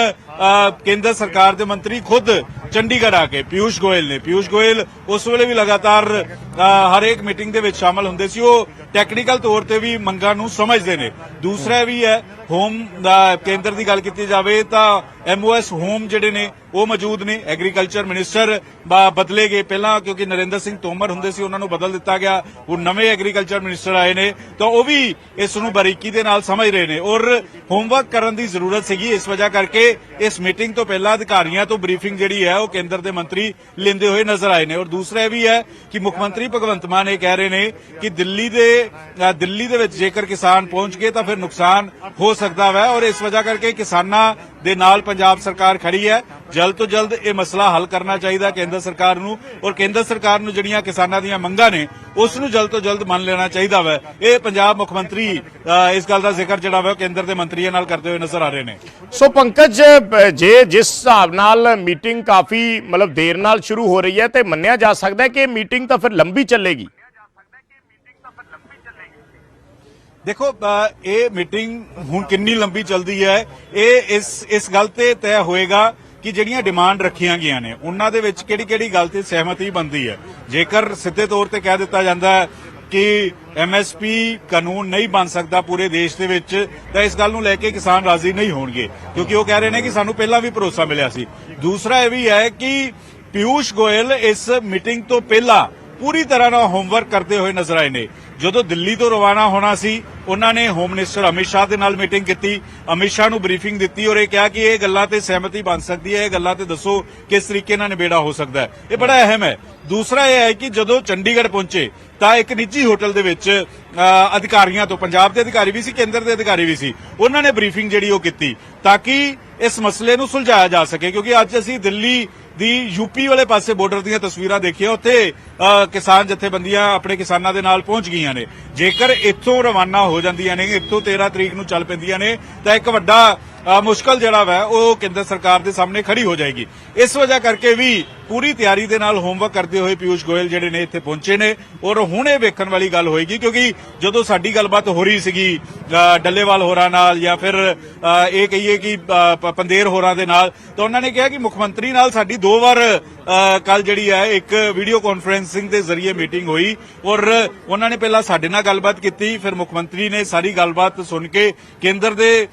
ਕੇਂਦਰ ਸਰਕਾਰ ਦੇ ਮੰਤਰੀ ਖੁਦ ਚੰਡੀਗੜ੍ਹ ਆ ਕੇ ਪਿਊਸ਼ ਗੋਇਲ ਨੇ ਪਿਊਸ਼ ਗੋਇਲ ਉਸ ਵੇਲੇ ਵੀ ਲਗਾਤਾਰ ਅ, ਹਰ ਇੱਕ ਮੀਟਿੰਗ ਦੇ ਵਿੱਚ ਸ਼ਾਮਲ ਹੁੰਦੇ ਸੀ। ਉਹ ਟੈਕਨੀਕਲ ਤੌਰ ਤੇ ਵੀ ਮੰਗਾਂ ਨੂੰ ਸਮਝਦੇ ਨੇ। ਦੂਸਰਾ ਵੀ ਹੈ ਹੋਮ ਕੇਂਦਰ ਦੀ ਗੱਲ ਕੀਤੀ ਜਾਵੇ ਤਾਂ ਐਮਓਐਸ ਹੋਮ ਜਿਹੜੇ ਨੇ ਉਹ ਮੌਜੂਦ ਨੇ ਐਗਰੀਕਲਚਰ ਮਿਨਿਸਟਰ ਬਦਲੇ ਗਏ ਪਹਿਲਾਂ, ਕਿਉਂਕਿ ਨਰਿੰਦਰ ਸਿੰਘ ਤੋਮਰ ਹੁੰਦੇ ਸੀ, ਉਹਨਾਂ ਨੂੰ ਬਦਲ ਦਿੱਤਾ ਗਿਆ। ਉਹ ਨਵੇਂ ਐਗਰੀਕਲਚਰ ਮਿਨਿਸਟਰ ਆਏ ਨੇ। ਤਾਂ ਉਹ ਵੀ ਇਸ ਨੂੰ ਬਰੀਕੀ ਦੇ ਨਾਲ ਸਮਝ ਰਹੇ ਨੇ। ਔਰ ਹੋਮਵਰਕ ਕਰਨ ਦੀ ਜ਼ਰੂਰਤ ਸੀਗੀ, ਇਸ ਵਜ੍ਹਾ ਕਰਕੇ ਇਸ ਮੀਟਿੰਗ ਤੋਂ ਪਹਿਲਾਂ ਅਧਿਕਾਰੀਆਂ ਤੋਂ ਬਰੀਫਿੰਗ ਜਿਹੜੀ ਹੈ, ਉਹ ਕੇਂਦਰ ਦੇ ਮੰਤਰੀ ਲੈਂਦੇ ਹੋਏ ਨਜ਼ਰ ਆਏ ਨੇ। ਔਰ ਦੂਸਰਾ ਇਹ ਵੀ ਹੈ ਕਿ ਮੁੱਖ ਮੰਤਰੀ ਭਗਵੰਤ ਮਾਨ ਇਹ ਕਹਿ ਰਹੇ ਨੇ ਕਿ ਦਿੱਲੀ ਦੇ ਦਿੱਲੀ ਦੇ ਵਿੱਚ ਜੇਕਰ ਕਿਸਾਨ ਪਹੁੰਚ ਗਏ ਤਾਂ ਫਿਰ ਨੁਕਸਾਨ ਹੋ ਸਕਦਾ ਹੈ ਔਰ ਇਸ ਵਜ੍ਹਾ ਕਰਕੇ ਕਿਸਾਨਾਂ ਦੇ ਨਾਲ ਪੰਜਾਬ ਸਰਕਾਰ ਖੜੀ ਹੈ। ਜਲਦ ਤੋਂ ਜਲਦ ਇਹ ਮਸਲਾ ਹੱਲ ਕਰਨਾ ਚਾਹੀਦਾ ਕੇਂਦਰ ਸਰਕਾਰ ਨੂੰ ਔਰ ਕੇਂਦਰ ਸਰਕਾਰ ਨੂੰ ਜਿਹੜੀਆਂ ਕਿਸਾਨਾਂ ਦੀਆਂ ਮੰਗਾਂ ਨੇ ਉਸ ਨੂੰ ਜਲਦ ਤੋਂ ਜਲਦ ਮੰਨ ਲੈਣਾ ਚਾਹੀਦਾ ਵੈ। ਇਹ ਪੰਜਾਬ ਮੁੱਖ ਮੰਤਰੀ ਇਸ ਗੱਲ ਦਾ ਜ਼ਿਕਰ ਜਿਹੜਾ ਵਾ ਕੇਂਦਰ ਦੇ ਮੰਤਰੀਆਂ ਨਾਲ ਕਰਦੇ ਹੋਏ ਨਜ਼ਰ ਆ ਰਹੇ ਨੇ। ਸੋ ਪੰਕਜ ਜੇ ਜਿਸ ਹਿਸਾਬ ਨਾਲ ਮੀਟਿੰਗ ਕਾਫੀ ਮਤਲਬ ਦੇਰ ਨਾਲ ਸ਼ੁਰੂ ਹੋ ਰਹੀ ਹੈ ਤੇ ਮੰਨਿਆ ਜਾ ਸਕਦਾ ਹੈ ਕਿ ਇਹ ਮੀਟਿੰਗ ਤਾਂ ਫਿਰ ਲੰਬੀ ਚੱਲੇਗੀ? ਦੇਖੋ ਇਹ ਮੀਟਿੰਗ ਹੁਣ ਕਿੰਨੀ ਲੰਬੀ ਚੱਲਦੀ ਹੈ ਇਹ ਇਸ ਇਸ ਗੱਲ ਤੇ ਤੈਅ ਹੋਏਗਾ ਕਿ ਜਿਹੜੀਆਂ ਡਿਮਾਂਡ ਰੱਖੀਆਂ ਗਈਆਂ ਨੇ, ਉਹਨਾਂ ਦੇ ਵਿੱਚ ਕਿਹੜੀ ਕਿਹੜੀ ਗੱਲ ਤੇ ਸਹਿਮਤੀ ਬਣਦੀ ਹੈ? ਜੇਕਰ ਸਿੱਧੇ ਤੌਰ ਤੇ ਕਹਿ ਦਿੱਤਾ ਜਾਂਦਾ ਹੈ ਕਿ ਐਮਐਸਪੀ ਕਾਨੂੰਨ ਨਹੀਂ ਬਣ ਸਕਦਾ ਪੂਰੇ ਦੇਸ਼ ਦੇ ਵਿੱਚ, ਤਾਂ ਇਸ ਗੱਲ ਨੂੰ ਲੈ ਕੇ ਕਿਸਾਨ ਰਾਜ਼ੀ ਨਹੀਂ ਹੋਣਗੇ। ਕਿਉਂਕਿ ਉਹ ਕਹਿ ਰਹੇ ਨੇ ਕਿ ਸਾਨੂੰ ਪਹਿਲਾਂ ਵੀ ਭਰੋਸਾ ਮਿਲਿਆ ਸੀ। ਦੂਸਰਾ ਇਹ ਵੀ ਹੈ ਕਿ ਪਿਊਸ਼ ਗੋਇਲ ਇਸ ਮੀਟਿੰਗ ਤੋਂ ਪਹਿਲਾਂ ਪੂਰੀ ਤਰ੍ਹਾਂ ਨਾਲ ਹੋਮਵਰਕ ਕਰਦੇ ਹੋਏ ਨਜ਼ਰ ਆਏ ਨੇ। ਜਦੋਂ ਦਿੱਲੀ ਤੋਂ ਰਵਾਨਾ ਹੋਣਾ ਸੀ, ਉਹਨਾਂ ਨੇ ਹੋਮ ਮਿਨਿਸਟਰ ਅਮਿਤ ਸ਼ਾਹ ਦੇ ਨਾਲ ਮੀਟਿੰਗ ਕੀਤੀ। ਅਮਿਤ ਸ਼ਾਹ ਨੂੰ ਬਰੀਫਿੰਗ ਦਿੱਤੀ ਔਰ ਇਹ ਕਿਹਾ ਕਿ ਇਹ ਗੱਲਾਂ ਤੇ ਸਹਿਮਤੀ ਬਣ ਸਕਦੀ ਹੈ। ਇਹ ਗੱਲਾਂ ਤੇ ਦੱਸੋ ਕਿਸ ਤਰੀਕੇ ਨਾਲ ਨਿਬੇੜਾ ਹੋ ਸਕਦਾ ਹੈ। ਇਹ ਬੜਾ ਅਹਿਮ ਹੈ। ਦੂਸਰਾ ਇਹ ਹੈ ਕਿ ਜਦੋਂ ਚੰਡੀਗੜ੍ਹ ਪਹੁੰਚੇ, ਤਾਂ ਇੱਕ ਨਿੱਜੀ ਹੋਟਲ ਦੇ ਵਿੱਚ ਅਧਿਕਾਰੀਆਂ ਤੋਂ, ਪੰਜਾਬ ਦੇ ਅਧਿਕਾਰੀ ਵੀ ਸੀ, ਕੇਂਦਰ ਦੇ ਅਧਿਕਾਰੀ ਵੀ ਸੀ, ਉਹਨਾਂ ਨੇ ਬਰੀਫਿੰਗ ਜਿਹੜੀ ਉਹ ਕੀਤੀ, ਤਾਂ ਕਿ ਇਸ ਮਸਲੇ ਨੂੰ ਸੁਲਝਾਇਆ ਜਾ ਸਕੇ, ਕਿਉਂਕਿ ਅੱਜ ਅਸੀਂ ਦਿੱਲੀ ਦੀ ਯੂਪੀ ਵਾਲੇ ਪਾਸੇ ਬਾਰਡਰ ਦੀਆਂ ਤਸਵੀਰਾਂ ਦੇਖੀਆਂ ਉੱਥੇ ਅ, ਕਿਸਾਨ ਜਥੇਬੰਦੀਆਂ ਆਪਣੇ ਕਿਸਾਨਾਂ ਦੇ ਨਾਲ ਪਹੁੰਚ ਗਈਆਂ ਨੇ। ਜੇਕਰ ਇੱਥੋਂ ਰਵਾਨਾ ਹੋ ਜਾਂਦੀਆਂ ਨੇ ਇੱਥੋਂ 13 ਤਰੀਕ ਨੂੰ ਚੱਲ ਪੈਂਦੀਆਂ ਨੇ ਤਾਂ ਇੱਕ ਵੱਡਾ ਮੁਸ਼ਕਲ ਜਿਹੜਾ ਵਾ, ਉਹ ਕੇਂਦਰ ਸਰਕਾਰ ਦੇ ਸਾਹਮਣੇ ਖੜੀ ਹੋ ਜਾਏਗੀ। ਇਸ ਵਜ੍ਹਾ ਕਰਕੇ ਵੀ ਪੂਰੀ ਤਿਆਰੀ ਦੇ ਨਾਲ ਹੋਮਵਰਕ ਕਰਦੇ ਹੋਏ ਪਿਊਸ਼ ਗੋਇਲ ਜਿਹੜੇ ਨੇ ਇੱਥੇ ਪਹੁੰਚੇ ਨੇ ਔਰ ਹੁਣ ਇਹ ਵੇਖਣ ਵਾਲੀ ਗੱਲ ਹੋਏਗੀ ਕਿਉਂਕਿ ਜਦੋਂ ਸਾਡੀ ਗੱਲਬਾਤ ਹੋ ਰਹੀ ਸੀਗੀ ਡੱਲੇਵਾਲ ਹੋਰਾਂ ਨਾਲ ਜਾਂ ਫਿਰ ਇਹ ਕਹੀਏ ਕਿ ਪੰਦੇਰ ਹੋਰਾਂ ਦੇ ਨਾਲ, ਤਾਂ ਉਹਨਾਂ ਨੇ ਕਿਹਾ ਕਿ ਮੁੱਖ ਮੰਤਰੀ ਨਾਲ ਸਾਡੀ ਦੋ ਵਾਰ ਕੱਲ ਜਿਹੜੀ ਹੈ ਇੱਕ ਵੀਡੀਓ ਕਾਨਫਰੈਂਸਿੰਗ ਦੇ ਜ਼ਰੀਏ ਮੀਟਿੰਗ ਹੋਈ ਔਰ ਉਹਨਾਂ ਨੇ ਪਹਿਲਾਂ ਸਾਡੇ ਨਾਲ ਗੱਲਬਾਤ ਕੀਤੀ, ਫਿਰ ਮੁੱਖ ਮੰਤਰੀ ਨੇ ਸਾਰੀ ਗੱਲਬਾਤ ਸੁਣ ਕੇ ਕੇਂਦਰ ਦੇ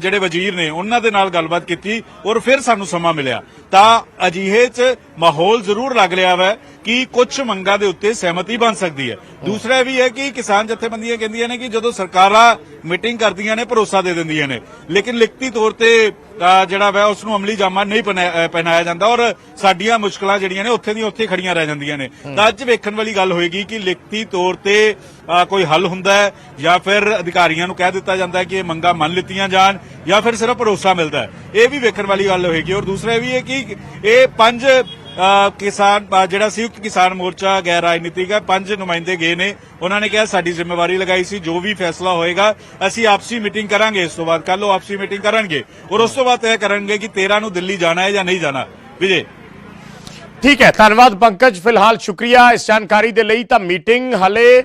ਜਿਹੜੇ ਵਜ਼ੀਰ ਨੇ ਉਹਨਾਂ ਦੇ ਨਾਲ ਗੱਲਬਾਤ ਕੀਤੀ ਔਰ ਫਿਰ ਸਾਨੂੰ ਸਮਾਂ ਮਿਲਿਆ। ਤਾਂ ਅਜਿਹੇ 'ਚ ਮਾਹੌਲ ਜ਼ਰੂਰ ਲੱਗ ਰਿਹਾ ਵਾ ਕਿ ਕੁਝ ਮੰਗਾਂ ਦੇ ਉੱਤੇ ਸਹਿਮਤੀ ਬਣ ਸਕਦੀ ਹੈ? ਦੂਸਰਾ ਇਹ ਵੀ ਹੈ ਕਿ ਕਿਸਾਨ ਜਥੇਬੰਦੀਆਂ ਕਹਿੰਦੀਆਂ ਨੇ ਕਿ ਜਦੋਂ ਸਰਕਾਰਾਂ ਮੀਟਿੰਗ ਕਰਦੀਆਂ ਨੇ ਭਰੋਸਾ ਦੇ ਦਿੰਦੀਆਂ ਨੇ। ਲੇਕਿਨ ਲਿਖਤੀ ਤੌਰ ਤੇ ਜਿਹੜਾ ਵਾ ਉਸ ਨੂੰ ਅਮਲੀ ਜਾਮਾ ਨਹੀਂ ਪਹਿਨਾਇਆ ਜਾਂਦਾ ਔਰ ਸਾਡੀਆਂ ਮੁਸ਼ਕਲਾਂ ਜਿਹੜੀਆਂ ਨੇ ਉੱਥੇ ਦੀਆਂ ਉੱਥੇ ਖੜੀਆਂ ਰਹਿ ਜਾਂਦੀਆਂ ਨੇ। ਤਾਂ ਅੱਜ ਵੇਖਣ ਵਾਲੀ ਗੱਲ ਹੋਏਗੀ ਕਿ ਲਿਖਤੀ ਤੌਰ ਤੇ ਕੋਈ ਹੱਲ ਹੁੰਦਾ ਹੈ ਜਾਂ ਫਿਰ ਅਧਿਕਾਰੀਆਂ ਨੂੰ ਕਹਿ ਦਿੱਤਾ ਜਾਂਦਾ ਹੈ ਕਿ ਇਹ ਮੰਗਾਂ ਮੰਨ ਲਿੱਤੀਆਂ ਜਾਣ ਜਾਂ ਫਿਰ ਸਿਰਫ ਭਰੋਸਾ ਮਿਲਦਾ ਹੈ। ਇਹ ਵੀ ਵੇਖਣ ਵਾਲੀ ਗੱਲ ਹੋਏਗੀ ਔਰ ਦੂਸਰਾ ਇਹ ਵੀ ਹੈ ਕਿ ਇਹ ਪੰਜ ਕਿਸਾਨ ਜਿਹੜਾ ਸੰਯੁਕਤ ਕਿਸਾਨ ਮੋਰਚਾ ਗੈਰ ਰਾਜਨੀਤਿਕ ਹੈ ਪੰਜ ਨੁਮਾਇੰਦੇ ਗਏ ਨੇ। ਉਹਨਾਂ ਨੇ ਕਿਹਾ ਸਾਡੀ ਜ਼ਿੰਮੇਵਾਰੀ ਲਗਾਈ ਸੀ, ਜੋ ਵੀ ਫੈਸਲਾ ਹੋਏਗਾ, ਅਸੀਂ ਆਪਸੀ ਮੀਟਿੰਗ ਕਰਾਂਗੇ, ਇਸ ਤੋਂ ਬਾਅਦ ਕੱਲ ਉਹ ਆਪਸੀ ਮੀਟਿੰਗ ਕਰਨਗੇ। ਔਰ ਉਸ ਤੋਂ ਬਾਅਦ ਤੈਅ ਕਰਨਗੇ ਕਿ 13 ਨੂੰ ਦਿੱਲੀ ਜਾਣਾ ਹੈ ਜਾਂ ਨਹੀਂ ਜਾਣਾ। ਵਿਜੇ? ਠੀਕ ਹੈ, ਧੰਨਵਾਦ ਪੰਕਜ, ਫਿਲਹਾਲ ਸ਼ੁਕਰੀਆ ਇਸ ਜਾਣਕਾਰੀ ਦੇ ਲਈ। ਤਾਂ ਮੀਟਿੰਗ ਹਲੇ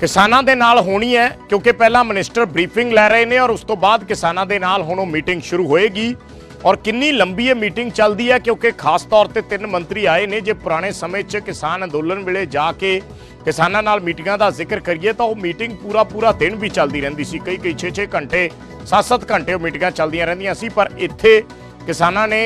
ਕਿਸਾਨਾਂ ਦੇ ਨਾਲ ਹੋਣੀ ਹੈ, ਕਿਉਂਕਿ ਪਹਿਲਾਂ ਮਿਨਿਸਟਰ ਬਰੀਫਿੰਗ ਲੈ ਰਹੇ ਨੇ ਔਰ ਉਸ ਤੋਂ ਬਾਅਦ ਕਿਸਾਨਾਂ ਦੇ ਨਾਲ ਹੁਣ ਉਹ ਮੀਟਿੰਗ ਸ਼ੁਰੂ ਹੋਏਗੀ। ਔਰ ਕਿੰਨੀ ਲੰਬੀ ਇਹ ਮੀਟਿੰਗ ਚੱਲਦੀ ਹੈ ਕਿਉਂਕਿ ਖਾਸ ਤੌਰ ਤੇ ਤਿੰਨ ਮੰਤਰੀ ਆਏ ਨੇ, ਜੇ ਪੁਰਾਣੇ ਸਮੇਂ 'ਚ ਕਿਸਾਨ ਅੰਦੋਲਨ ਵੇਲੇ ਜਾ ਕੇ ਕਿਸਾਨਾਂ ਨਾਲ ਮੀਟਿੰਗਾਂ ਦਾ ਜ਼ਿਕਰ ਕਰੀਏ ਤਾਂ ਉਹ ਮੀਟਿੰਗ ਪੂਰਾ ਪੂਰਾ ਦਿਨ ਵੀ ਚੱਲਦੀ ਰਹਿੰਦੀ ਸੀ। ਕਈ ਕਈ 6-6 ਘੰਟੇ 7-7 ਘੰਟੇ ਉਹ ਮੀਟਿੰਗਾਂ ਚੱਲਦੀਆਂ ਰਹਿੰਦੀਆਂ ਸੀ, ਪਰ ਇੱਥੇ ਕਿਸਾਨਾਂ ਨੇ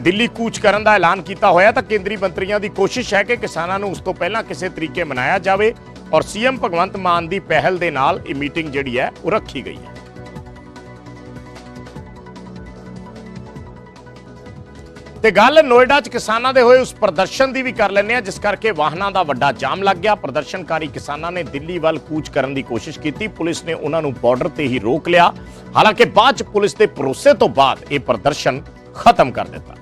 ਦਿੱਲੀ ਕੂਚ ਕਰਨ ਦਾ ਐਲਾਨ ਕੀਤਾ ਹੋਇਆ ਤਾਂ ਕੇਂਦਰੀ ਮੰਤਰੀਆਂ ਦੀ ਕੋਸ਼ਿਸ਼ ਹੈ ਕਿ ਕਿਸਾਨਾਂ ਨੂੰ ਉਸ ਤੋਂ ਪਹਿਲਾਂ ਕਿਸੇ ਤਰੀਕੇ ਮਨਾਇਆ ਜਾਵੇ ਔਰ ਸੀਐਮ ਭਗਵੰਤ ਮਾਨ ਦੀ ਪਹਿਲ ਦੇ ਨਾਲ ਇਹ ਮੀਟਿੰਗ ਜਿਹੜੀ ਹੈ ਉਹ ਰੱਖੀ ਗਈ ਹੈ। ਤੇ ਗੱਲ ਨੋਇਡਾ 'ਚ ਕਿਸਾਨਾਂ ਦੇ ਹੋਏ ਉਸ ਪ੍ਰਦਰਸ਼ਨ ਦੀ ਵੀ ਕਰ ਲੈਂਦੇ ਆ ਜਿਸ ਕਰਕੇ ਵਾਹਨਾਂ ਦਾ ਵੱਡਾ ਜਾਮ ਲੱਗ ਗਿਆ। ਪ੍ਰਦਰਸ਼ਨਕਾਰੀ ਕਿਸਾਨਾਂ ਨੇ ਦਿੱਲੀ ਵੱਲ ਕੂਚ ਕਰਨ ਦੀ ਕੋਸ਼ਿਸ਼ ਕੀਤੀ। ਪੁਲਿਸ ਨੇ ਉਹਨਾਂ ਨੂੰ ਬਾਰਡਰ ਤੇ ਹੀ ਰੋਕ ਲਿਆ। ਹਾਲਾਂਕਿ ਬਾਅਦ 'ਚ ਪੁਲਿਸ ਦੇ ਭਰੋਸੇ ਤੋਂ ਬਾਅਦ ਇਹ ਪ੍ਰਦਰਸ਼ਨ ਖਤਮ ਕਰ ਦਿੱਤਾ।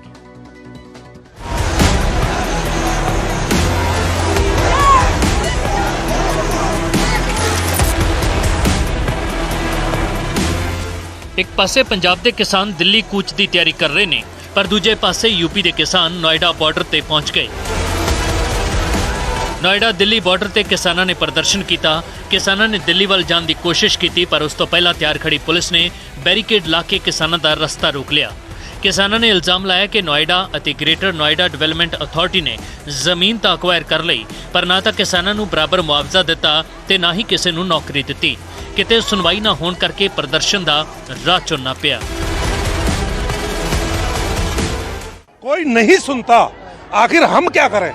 ਇੱਕ ਪਾਸੇ ਪੰਜਾਬ ਦੇ ਕਿਸਾਨ ਦਿੱਲੀ ਕੂਚ ਦੀ ਤਿਆਰੀ ਕਰ ਰਹੇ ਨੇ। ਪਰ ਦੂਜੇ ਪਾਸੇ ਯੂਪੀ ਦੇ ਕਿਸਾਨ ਨੋਇਡਾ ਬਾਰਡਰ ਤੇ ਪਹੁੰਚ ਗਏ। ਨੋਇਡਾ ਦਿੱਲੀ ਬਾਰਡਰ ਤੇ ਕਿਸਾਨਾਂ ਨੇ ਪ੍ਰਦਰਸ਼ਨ ਕੀਤਾ। ਕਿਸਾਨਾਂ ਨੇ ਦਿੱਲੀ ਵੱਲ ਜਾਣ ਦੀ ਕੋਸ਼ਿਸ਼ ਕੀਤੀ, ਪਰ ਉਸ ਤੋਂ ਪਹਿਲਾਂ ਤਿਆਰ ਖੜੀ ਪੁਲਿਸ ਨੇ ਬੈਰੀਕੇਡ ਲਾ ਕੇ ਕਿਸਾਨਾਂ ਦਾ ਰਸਤਾ ਰੋਕ ਲਿਆ। ਕਿਸਾਨਾਂ ਨੇ ਇਲਜ਼ਾਮ ਲਾਇਆ ਕਿ ਨੋਇਡਾ ਅਤੇ ਗ੍ਰੇਟਰ ਨੋਇਡਾ ਡਿਵੈਲਪਮੈਂਟ ਅਥਾਰਟੀ ਨੇ ਜ਼ਮੀਨ ਤਾਂ ਅਕਵਾਇਰ ਕਰ ਲਈ, ਪਰ ਨਾ ਤਾਂ ਕਿਸਾਨਾਂ ਨੂੰ ਬਰਾਬਰ ਮੁਆਵਜ਼ਾ ਦਿੱਤਾ ਤੇ ਨਾ ਹੀ ਕਿਸੇ ਨੂੰ ਨੌਕਰੀ ਦਿੱਤੀ। ਕਿਤੇ ਸੁਣਵਾਈ ਨਾ ਹੋਣ ਕਰਕੇ ਪ੍ਰਦਰਸ਼ਨ ਦਾ ਰਾਹ ਚੁਣਨਾ ਪਿਆ। कोई नहीं सुनता। आखिर हम क्या करें?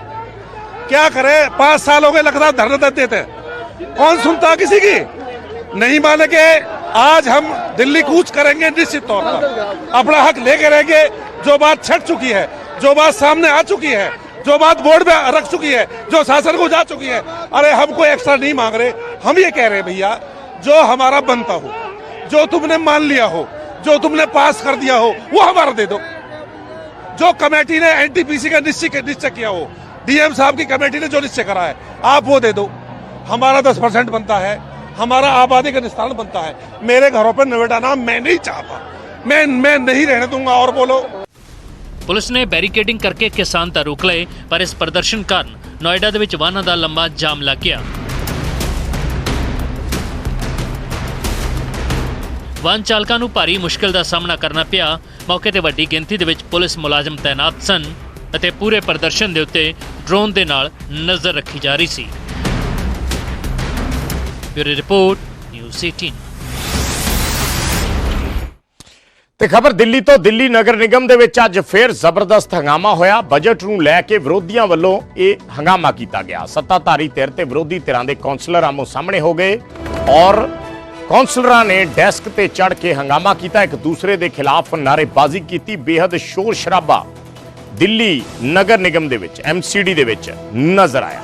क्या करें? पाँच साल हो गए लगातार धरना दे देते। कौन सुनता किसी की? नहीं माने के आज हम दिल्ली कूच करेंगे निश्चित तौर पर। अपना हक लेके रहेंगे, जो बात छट चुकी है, जो बात सामने आ चुकी है, जो बात बोर्ड में रख चुकी है, जो शासन को जा चुकी है, अरे हम कोई एक्स्ट्रा नहीं मांग रहे। हम ये कह रहे हैं भैया, जो हमारा बनता हो, जो तुमने मान लिया हो, जो तुमने पास कर दिया हो, वो हमारा दे दो। जो कमेटी ने एनटीपीसी का निश्चय निश्चय किया हो डीएम साहब की कमेटी ने जो निश्चय करा है आप वो दे दो हमारा दस परसेंट बनता है हमारा आबादी का निस्तारण बनता है मेरे घरों पर नोएडा नाम मैं नहीं चाहता मैं मैं नहीं रहने दूंगा और बोलो ਪੁਲਿਸ ਨੇ ਬੈਰੀਕੇਡਿੰਗ ਕਰਕੇ ਕਿਸਾਨ ਤਾਂ ਰੋਕ ਲਏ ਪਰ ਇਸ ਪ੍ਰਦਰਸ਼ਨ ਕਾਰਨ ਨੋਇਡਾ ਦੇ ਵਿੱਚ ਵਾਹਨਾਂ ਦਾ ਲੰਬਾ ਜਾਮ ਲੱਗ ਗਿਆ ਵਾਹਨ ਚਾਲਕਾਂ ਨੂੰ ਭਾਰੀ ਮੁਸ਼ਕਲ ਦਾ ਸਾਹਮਣਾ ਕਰਨਾ ਪਿਆ ਮੌਕੇ ਤੇ ਵੱਡੀ ਗਿਣਤੀ ਦੇ ਵਿੱਚ ਪੁਲਿਸ ਮੁਲਾਜ਼ਮ ਤਾਇਨਾਤ ਸਨ ਅਤੇ ਪੂਰੇ ਪ੍ਰਦਰਸ਼ਨ ਦੇ ਉੱਤੇ ਡਰੋਨ ਦੇ ਨਾਲ ਨਜ਼ਰ ਰੱਖੀ ਜਾ ਰਹੀ ਸੀ। ਬਿਊਰੋ ਰਿਪੋਰਟ, ਨਿਊਜ਼ 18 ਤੇ ਖਬਰ ਦਿੱਲੀ ਤੋਂ ਦਿੱਲੀ ਨਗਰ ਨਿਗਮ ਦੇ ਵਿੱਚ ਅੱਜ ਫੇਰ ਜ਼ਬਰਦਸਤ ਹੰਗਾਮਾ ਹੋਇਆ। ਬਜਟ ਨੂੰ ਲੈ ਕੇ ਵਿਰੋਧੀਆਂ ਵੱਲੋਂ ਇਹ ਹੰਗਾਮਾ ਕੀਤਾ ਗਿਆ। ਸੱਤਾਧਾਰੀ ਧਿਰ ਤੇ ਵਿਰੋਧੀ ਧਿਰਾਂ ਦੇ ਕੌਂਸਲਰ ਆਮੋ ਸਾਹਮਣੇ ਹੋ ਗਏ ਔਰ ਕੌਂਸਲਰਾਂ ਨੇ ਡੈਸਕ ਤੇ ਚੜ ਕੇ ਹੰਗਾਮਾ ਕੀਤਾ। ਇੱਕ ਦੂਸਰੇ ਦੇ ਖਿਲਾਫ ਨਾਰੇਬਾਜ਼ੀ ਕੀਤੀ। ਬੇहद ਸ਼ੋਰ ਸ਼ਰਾਬਾ ਦਿੱਲੀ ਨਗਰ ਨਿਗਮ ਦੇ ਵਿੱਚ ਐਮਸੀਡੀ ਦੇ ਵਿੱਚ ਨਜ਼ਰ ਆਇਆ।